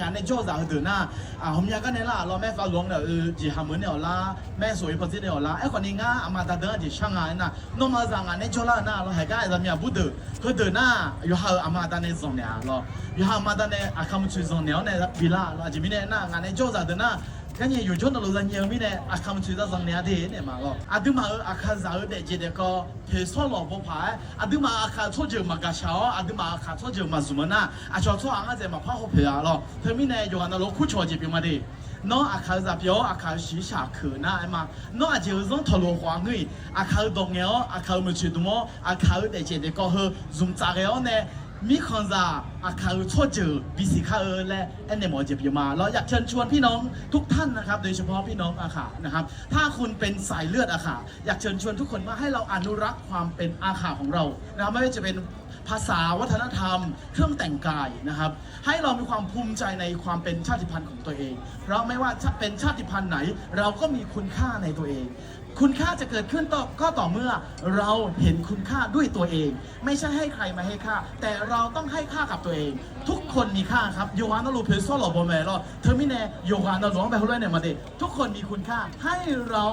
งานในโจ้สาวเดือหน้าอ่าผมอยากกันเนี่ยล่ะเราแม่ฟ้าหลวงเนี่ยเออจีฮามือเนี่ยละแม่สวยประสิทธิ์เนี่ยละไอ้คนนี้งาอามาตาเดินจีช่างงานน่ะนมาสั่งงานในโจ้ล่ะน่ะเราให้กันไอ้สามีบุตรเขาเดือนหน้าอยู่หาอามาตาในสองเนี่ยเราอยู่หาอามาตาในอาคำช่วยสองเนี่ยเนี่ยบิลาเราจีมีเนี่ยน่ะงานในโจ้สาวเดือนหน้า 그냥 요즘 놀러다 녀미네 아캄츠다 장내아데 네마고 아드마 아카자르데 제데코 페솔로 보파 아드마 아카 초저 마가샤 아드마 아카 초저 마즈마나 아초초 안아제 마파호 페야로 테미네 요가나 로쿠 초제 비마데 너 아카자 벼 아카시 샤크나 에마 너 아제우존 털로 황의 아카우 동에오 아카우 무치두모 아카우 데제데코 흐 줌짜게오네 มีคนจะอาคาโชดเจอบีซีคาเออและแอนเนมอเจ็บอยู่มา เราอยากเชิญชวนพี่น้องทุกท่านนะครับ โดยเฉพาะพี่น้องอาขานะครับ ถ้าคุณเป็นสายเลือดอาขาอยากเชิญชวนทุกคนว่าให้เราอนุรักษ์ความเป็นอาขาของเรานะครับไม่ว่าจะเป็นภาษาวัฒนธรรม เครื่องแต่งกายนะครับ ให้เรามีความภูมิใจในความเป็นชาติพันธุ์ของตัวเอง เพราะไม่ว่าจะเป็นชาติพันธุ์ไหน เราก็มีคุณค่าในตัวเอง คุณค่าจะเกิดขึ้นต่อก็ต่อเมื่อเราเห็นคุณค่าด้วยตัวเอง ไม่ใช่ให้ใครมาให้ค่า แต่เราต้องให้ค่ากับตัวเอง ทุกคนมีค่าครับโยฮานลูเพโซโลโบเมโลเทอร์มิเนโยฮานหลวงไปฮุเรเนมาเดทุกคนมีคุณค่าให้เรา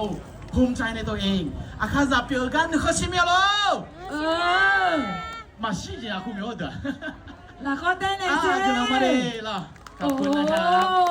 ภูมิใจในตัวเองอาคาซาเปียกันนึกชิเมียโลเออมาชิจิอาคุเมียเดอแล้วก็เต้นในอ่าเซ่เดี๋ยวเรามาเดล่ะขอบคุณนะครับโอ้